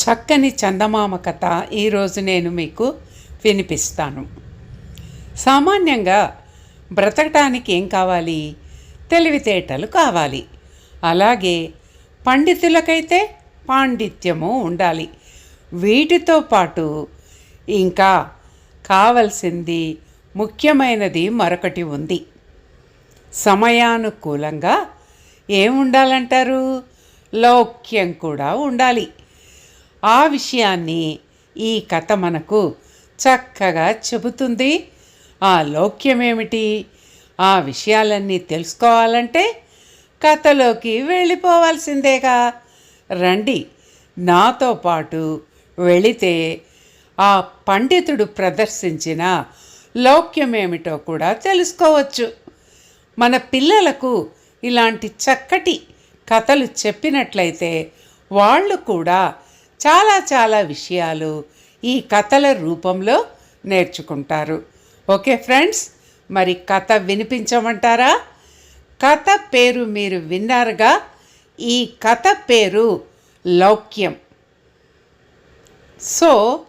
చక్కని చందమామ కథ ఈరోజు నేను మీకు వినిపిస్తాను. సామాన్యంగా బ్రతకటానికి ఏం కావాలి? తెలివితేటలు కావాలి. అలాగే పండితులకైతే పాండిత్యము ఉండాలి. వీటితో పాటు ఇంకా కావలసింది ముఖ్యమైనది మరొకటి ఉంది. సమయానుకూలంగా ఏముండాలంటారు లౌక్యం కూడా ఉండాలి. ఆ విషయాన్ని ఈ కథ మనకు చక్కగా చెబుతుంది. ఆ లౌక్యం ఏమిటి ఆ విషయాలన్నీ తెలుసుకోవాలంటే కథలోకి వెళ్ళిపోవాల్సిందేగా. రండి నాతో పాటు వెళితే ఆ పండితుడు ప్రదర్శించిన లౌక్యం ఏమిటో కూడా తెలుసుకోవచ్చు. మన పిల్లలకు ఇలాంటి చక్కటి కథలు చెప్పినట్లయితే వాళ్ళు కూడా చాలా చాలా విషయాలు ఈ కథల రూపంలో నేర్చుకుంటారు. ఓకే ఫ్రెండ్స్ మరి కథ వినిపించమంటారా? కథ పేరు మీరు విన్నారుగా? ఈ కథ పేరు లౌక్యం. సో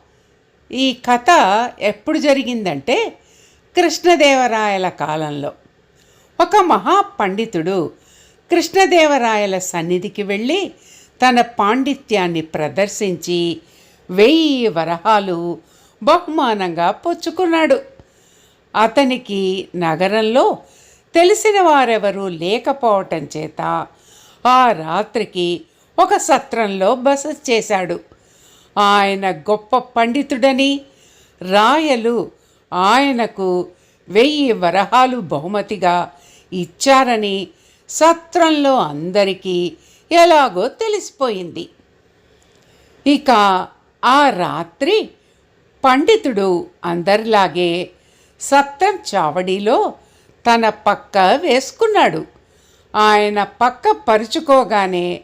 ఈ కథ ఎప్పుడు జరిగిందంటే కృష్ణదేవరాయల కాలంలో. ఒక మహాపండితుడు కృష్ణదేవరాయల సన్నిధికి వెళ్ళి తన పాండిత్యాన్ని ప్రదర్శించి వెయ్యి వరహాలు బహుమానంగా పుచ్చుకున్నాడు. అతనికి నగరంలో తెలిసిన వారెవరూ లేకపోవటం చేత ఆ రాత్రికి ఒక సత్రంలో బస చేశాడు. ఆయన గొప్ప పండితుడని రాయలు ఆయనకు వెయ్యి వరహాలు బహుమతిగా ఇచ్చారని సత్రంలో అందరికీ ఎలాగో తెలిసిపోయింది. ఇక ఆ రాత్రి పండితుడు అందరిలాగే సత్రం చావడిలో తన పక్క వేసుకున్నాడు. ఆయన పక్క పరుచుకోగానే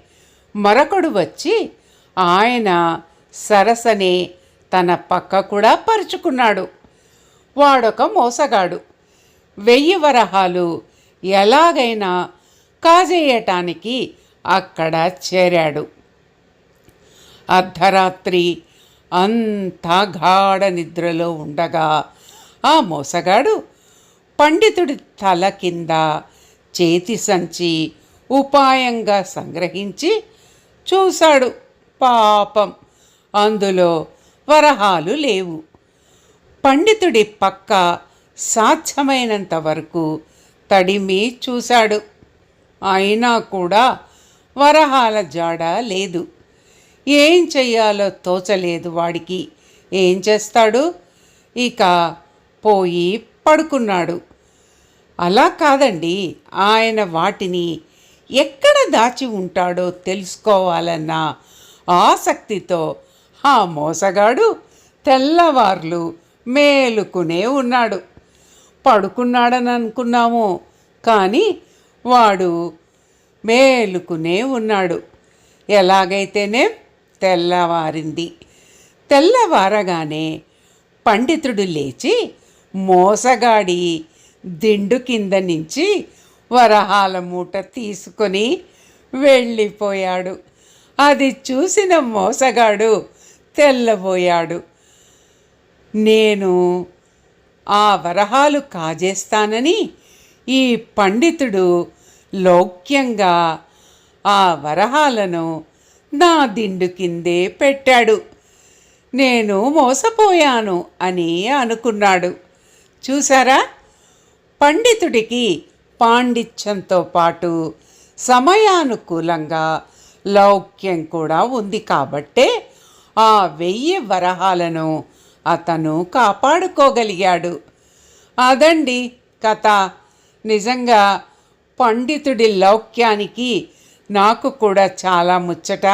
మరొకడు వచ్చి ఆయన సరసనే తన పక్క కూడా పరుచుకున్నాడు. వాడొక మోసగాడు. వెయ్యి వరహాలు ఎలాగైనా కాజేయటానికి అక్కడ చేరాడు. అర్ధరాత్రి అంతా గాఢ నిద్రలో ఉండగా ఆ మోసగాడు పండితుడి తల కింద చేతి సంచి ఉపాయంగా సంగ్రహించి చూశాడు. పాపం అందులో వరహాలు లేవు. పండితుడి పక్క సాధ్యమైనంత వరకు తడిమి చూశాడు. అయినా కూడా వరహాల జాడ లేదు. ఏం చెయ్యాలో తోచలేదు వాడికి. ఏం చేస్తాడు? ఇక పోయి పడుకున్నాడు. అలా కాదండి. ఆయన వాటిని ఎక్కడ దాచి ఉంటాడో తెలుసుకోవాలన్న ఆసక్తితో ఆ మోసగాడు తెల్లవార్లు మేలుకునే ఉన్నాడు. పడుకున్నాడని అనుకున్నాము కానీ వాడు మేలుకునే ఉన్నాడు. ఎలాగైతేనే తెల్లవారింది. తెల్లవారగానే పండితుడు లేచి మోసగాడి దిండు కింద నుంచి వరహాల మూట తీసుకొని వెళ్ళిపోయాడు. అది చూసిన మోసగాడు తెల్లబోయాడు. నేను ఆ వరహాలు కాజేస్తానని ఈ పండితుడు లౌక్యంగా ఆ వరహాలను నా దిండు కిందే పెట్టాడు. నేను మోసపోయాను అని అనుకున్నాడు. చూసారా పండితుడికి పాండిత్యంతో పాటు సమయానుకూలంగా లౌక్యం కూడా ఉంది కాబట్టే ఆ వెయ్యి వరహాలను అతను కాపాడుకోగలిగాడు. అదండి కథ. నిజంగా పండితుడి లౌక్యానికి నాకు కూడా చాలా ముచ్చట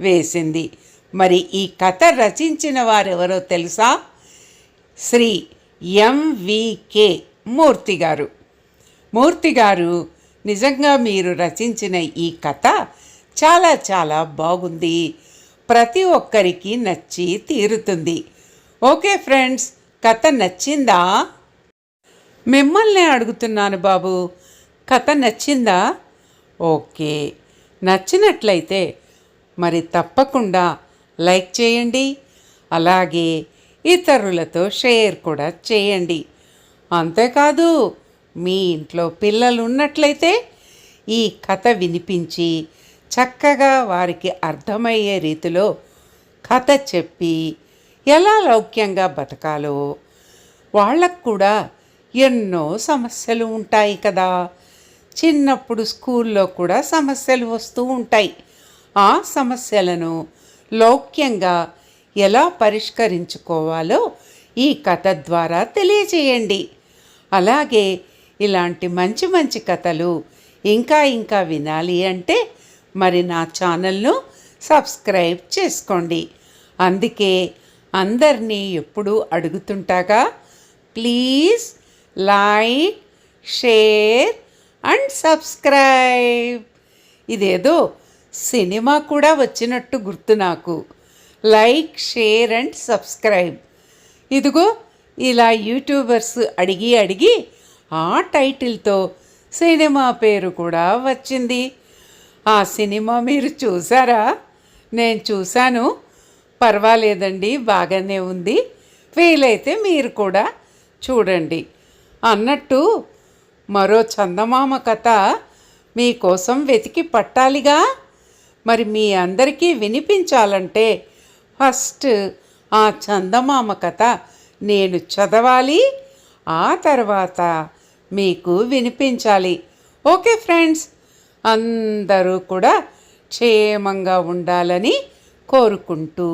వేసింది. మరి ఈ కథ రచించిన వారెవరో తెలుసా? శ్రీ ఎంవికే మూర్తి గారు మూర్తి గారు నిజంగా మీరు రచించిన ఈ కథ చాలా చాలా బాగుంది. ప్రతి ఒక్కరికి నచ్చి తీరుతుంది. ఓకే ఫ్రెండ్స్ కథ నచ్చిందా? మిమ్మల్ని అడుగుతున్నాను బాబు. కథ నచ్చిందా? ఓకే. నచ్చినట్లయితే మరి తప్పకుండా లైక్ చేయండి. అలాగే ఇతరులతో షేర్ కూడా చేయండి. అంతేకాదు మీ ఇంట్లో పిల్లలు ఉన్నట్లయితే ఈ కథ వినిపించి చక్కగా వారికి అర్థమయ్యే రీతిలో కథ చెప్పి ఎలా లౌక్యంగా బతకాలో వాళ్ళకు కూడా ఎన్నో సమస్యలు ఉంటాయి కదా. చిన్నప్పుడు స్కూల్లో కూడా సమస్యలు వస్తూ ఉంటాయి. ఆ సమస్యలను లౌక్యంగా ఎలా పరిష్కరించుకోవాలో ఈ కథ ద్వారా తెలియజేయండి. అలాగే ఇలాంటి మంచి మంచి కథలు ఇంకా ఇంకా వినాలి అంటే మరి నా ఛానల్ను సబ్స్క్రైబ్ చేసుకోండి. అందుకే అందరినీ ఎప్పుడూ అడుగుతుంటాగా please like share and subscribe. ఇదేదో సినిమా కూడా వచ్చినట్టు గుర్తు నాకు. Like share and subscribe. ఇదిగో ఇలా యూట్యూబర్స్ అడిగి అడిగి ఆ టైటిల్తో సినిమా పేరు కూడా వచ్చింది. ఆ సినిమా మీరు చూసారా? నేను చూశాను. పర్వాలేదండి బాగానే ఉంది. వీలైతే మీరు కూడా చూడండి. అన్నట్టు మరో చందమామ కథ మీకోసం వెతికి పట్టాలిగా. మరి మీ అందరికీ వినిపించాలంటే ఫస్ట్ ఆ చందమామ కథ నేను చదవాలి ఆ తర్వాత మీకు వినిపించాలి. ఓకే ఫ్రెండ్స్ అందరూ కూడా క్షేమంగా ఉండాలని కోరుకుంటూ.